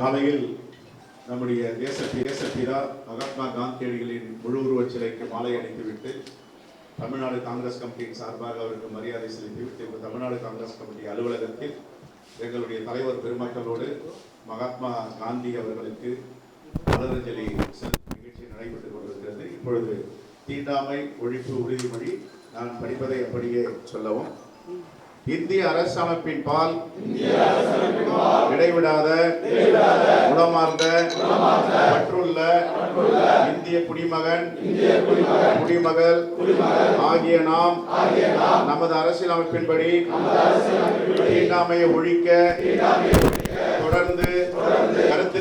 காலையில் நம்முடைய தேச தேசப்பிதா மகாத்மா காந்தியடிகளின் முழு உருவச் சிலைக்கு மாலை அணிந்துவிட்டு தமிழ்நாடு காங்கிரஸ் கமிட்டியின் சார்பாக அவருக்கு மரியாதை செலுத்திவிட்டு தமிழ்நாடு காங்கிரஸ் கமிட்டி அலுவலகத்தில் எங்களுடைய தலைவர் பெருமக்களோடு மகாத்மா காந்தி அவர்களுக்கு மலரஞ்சலி செலுத்தும் நிகழ்ச்சி நடைபெற்றுக் கொண்டிருக்கிறது. இப்பொழுது தீண்டாமை ஒழிப்பு உறுதிமொழி நான் படிப்பதை அப்படியே சொல்லவும். இந்திய அரசமைப்பின் பால் இடைவிடாத குணமார்ந்த பற்றுள்ள இந்திய குடிமகன் குடிமகள் ஆகிய நாம் நமது அரசியலமைப்பின்படி தீண்டாமையை ஒழிக்க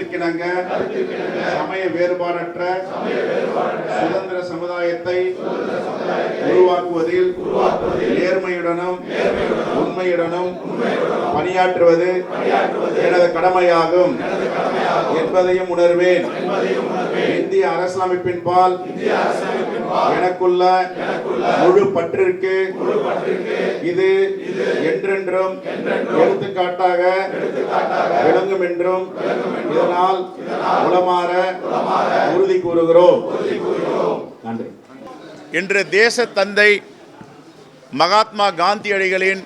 கருத்திற்கிணங்க சமய வேறுபாடற்ற சுதந்திர சமுதாயத்தை உருவாக்குவதில் நேர்மையுடனும் உண்மையுடனும் பணியாற்றுவது எனது கடமையாகும் என்பதையும் உணர்வேன். இந்திய அரசியலமைப்பின் பால் எனக்குள்ள முழு பற்றிற்கு இது என்றென்றும் எடுத்துக்காட்டாக விளங்கும் என்றும் இதனால் உளமாற உறுதி கூறுகிறோம். நன்றி. இன்று தேச தந்தை மகாத்மா காந்தியடிகளின்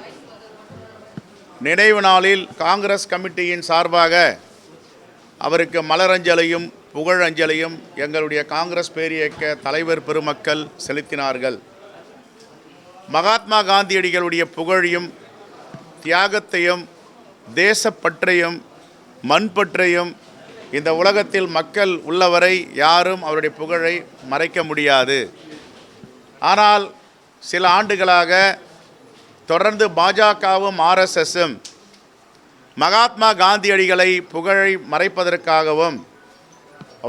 நினைவு நாளில் காங்கிரஸ் கமிட்டியின் சார்பாக அவருக்கு மலரஞ்சலையும் புகழஞ்சலையும் எங்களுடைய காங்கிரஸ் பேரியக்க தலைவர் பெருமக்கள் செலுத்தினார்கள். மகாத்மா காந்தியடிகளுடைய புகழையும் தியாகத்தையும் தேசப்பற்றையும் மண்பற்றையும் இந்த உலகத்தில் மக்கள் உள்ளவரை யாரும் அவருடைய புகழை மறைக்க முடியாது. ஆனால் சில ஆண்டுகளாக தொடர்ந்து பாஜகவும் ஆர்எஸ்எஸும் மகாத்மா காந்தியடிகளை புகழை மறைப்பதற்காகவும்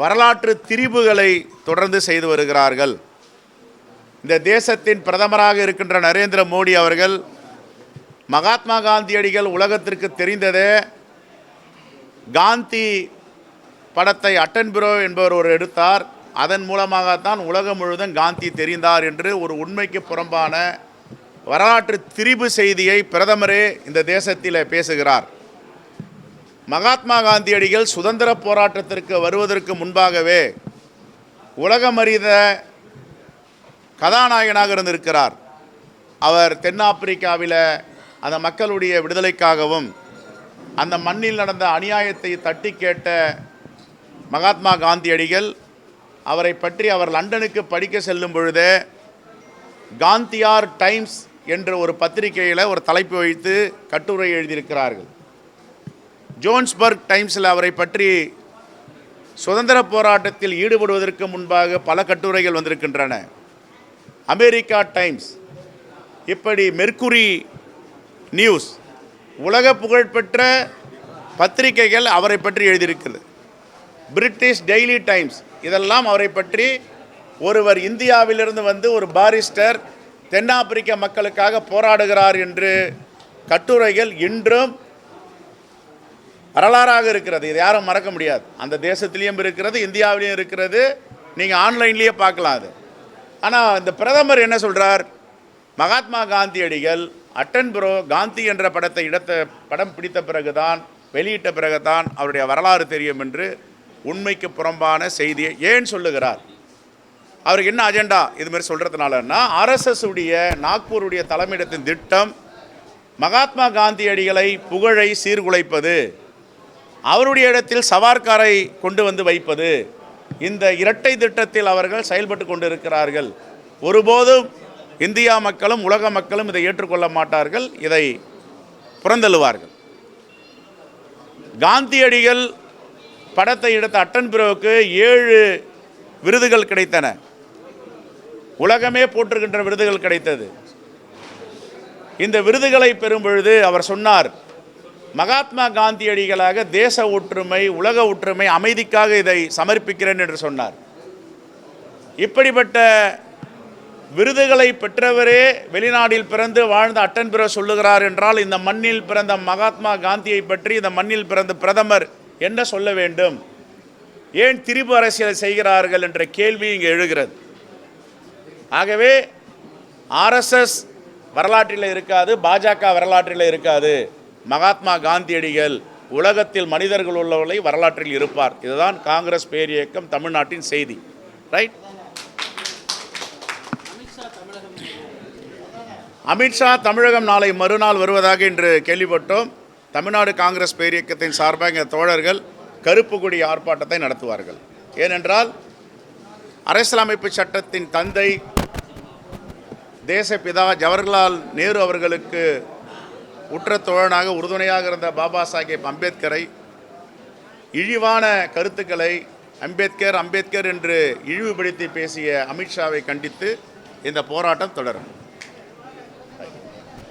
வரலாற்று திரிபுகளை தொடர்ந்து செய்து வருகிறார்கள். இந்த தேசத்தின் பிரதமராக இருக்கின்ற நரேந்திர மோடி அவர்கள் மகாத்மா காந்தியடிகள் உலகத்திற்கு தெரிந்ததே காந்தி படத்தை அட்டன்பிரோ என்பவர் ஒரு எடுத்தார். அதன் மூலமாகத்தான் உலகம் முழுவதும் காந்தி தெரிந்தார் என்று ஒரு உண்மைக்கு புறம்பான வரலாற்று திரிபு செய்தியை பிரதமரே இந்த தேசத்தில் பேசுகிறார். மகாத்மா காந்தியடிகள் சுதந்திர போராட்டத்திற்கு வருவதற்கு முன்பாகவே உலகமறிந்த கதாநாயகனாக இருந்திருக்கிறார். அவர் தென்னாப்பிரிக்காவில் அந்த மக்களுடைய விடுதலைக்காகவும் அந்த மண்ணில் நடந்த அநியாயத்தை தட்டி கேட்ட மகாத்மா காந்தியடிகள் அவரை பற்றி அவர் லண்டனுக்கு படிக்க செல்லும் பொழுதே காந்தியார் டைம்ஸ் என்ற ஒரு பத்திரிகையில் ஒரு தலைப்பு வைத்து கட்டுரை எழுதியிருக்கிறார்கள். ஜோன்ஸ்பர்க் டைம்ஸில் அவரை பற்றி சுதந்திர போராட்டத்தில் ஈடுபடுவதற்கு முன்பாக பல கட்டுரைகள் வந்திருக்கின்றன. America Times. இப்படி மெர்க்குரி நியூஸ் உலக புகழ்பெற்ற பத்திரிகைகள் அவரை பற்றி எழுதியிருக்கிறது பிரிட்டிஷ் டெய்லி டைம்ஸ் இதெல்லாம் அவரை பற்றி ஒருவர் இந்தியாவிலிருந்து வந்து ஒரு பாரிஸ்டர் தென்னாப்பிரிக்க மக்களுக்காக போராடுகிறார் என்று கட்டுரைகள் இன்றும் வரலாறாக இருக்கிறது. இது யாரும் மறக்க முடியாது. அந்த தேசத்திலையும் இருக்கிறது இந்தியாவிலையும் இருக்கிறது. நீங்கள் ஆன்லைன்லேயே பார்க்கலாம் அது. ஆனால் இந்த பிரதமர் என்ன சொல்கிறார் மகாத்மா காந்தியடிகள் அட்டன்புரோ காந்தி என்ற படத்தை இடத்த படம் பிடித்த பிறகுதான் வெளியிட்ட பிறகுதான் அவருடைய வரலாறு தெரியும் என்று உண்மைக்கு புறம்பான செய்தியை ஏன் சொல்லுகிறார்? அவருக்கு என்ன அஜெண்டா? இது மாதிரி சொல்கிறதுனாலன்னா ஆர்எஸ்எஸ் நாக்பூருடைய தலைமையிடத்தின் திட்டம் மகாத்மா காந்தியடிகளை புகழை சீர்குலைப்பது. அவருடைய இடத்தில் சவார்காரை கொண்டு வந்து வைப்பது இந்த இரட்டை திட்டத்தில் அவர்கள் செயல்பட்டு கொண்டிருக்கிறார்கள். ஒருபோதும் இந்தியா மக்களும் உலக மக்களும் இதை ஏற்றுக்கொள்ள மாட்டார்கள் இதை புறந்தள்ளுவார்கள். காந்தியடிகள் படத்தை எடுத்த அட்டன் பிறவுக்கு ஏழு விருதுகள் கிடைத்தன. உலகமே போற்றுகின்ற விருதுகள் கிடைத்தது. இந்த விருதுகளை பெறும் பொழுது அவர் சொன்னார் மகாத்மா காந்தியடிகளாக தேச ஒற்றுமை உலக ஒற்றுமை அமைதிக்காக இதை சமர்ப்பிக்கிறேன் என்று சொன்னார். இப்படிப்பட்ட விருதுகளை பெற்றவரே வெளிநாட்டில் பிறந்து வாழ்ந்த அட்டன்பிரோ சொல்லுகிறார் என்றால் இந்த மண்ணில் பிறந்த மகாத்மா காந்தியை பற்றி இந்த மண்ணில் பிறந்த பிரதமர் என்ன சொல்ல வேண்டும்? ஏன் திரிபு அரசியல் செய்கிறார்கள் என்ற கேள்வி இங்கே எழுகிறது. ஆகவே ஆர்எஸ்எஸ் வரலாற்றில் இருக்காது பாஜக வரலாற்றில் இருக்காது. மகாத்மா காந்தியடிகள் உலகத்தில் மனிதர்கள் உள்ளவர்களை வரலாற்றில் இருப்பார். இதுதான் காங்கிரஸ் பேரியக்கம் தமிழ்நாட்டின் செய்தி. ரைட் அமித்ஷா தமிழகம் நாளை மறுநாள் வருவதாக இன்று கேள்விப்பட்டோம். தமிழ்நாடு காங்கிரஸ் பேரியக்கத்தின் சார்பாக தோழர்கள் கருப்பு கொடி ஆர்ப்பாட்டத்தை நடத்துவார்கள். ஏனென்றால் அரசியலமைப்பு சட்டத்தின் தந்தை தேசப்பிதா ஜவஹர்லால் நேரு அவர்களுக்கு உற்ற தோழனாக உறுதுணையாக இருந்த பாபா சாஹேப் அம்பேத்கரை இழிவான கருத்துக்களை அம்பேத்கர் அம்பேத்கர் என்று இழிவுபடுத்தி பேசிய அமித்ஷாவை கண்டித்து இந்த போராட்டம் தொடரும்.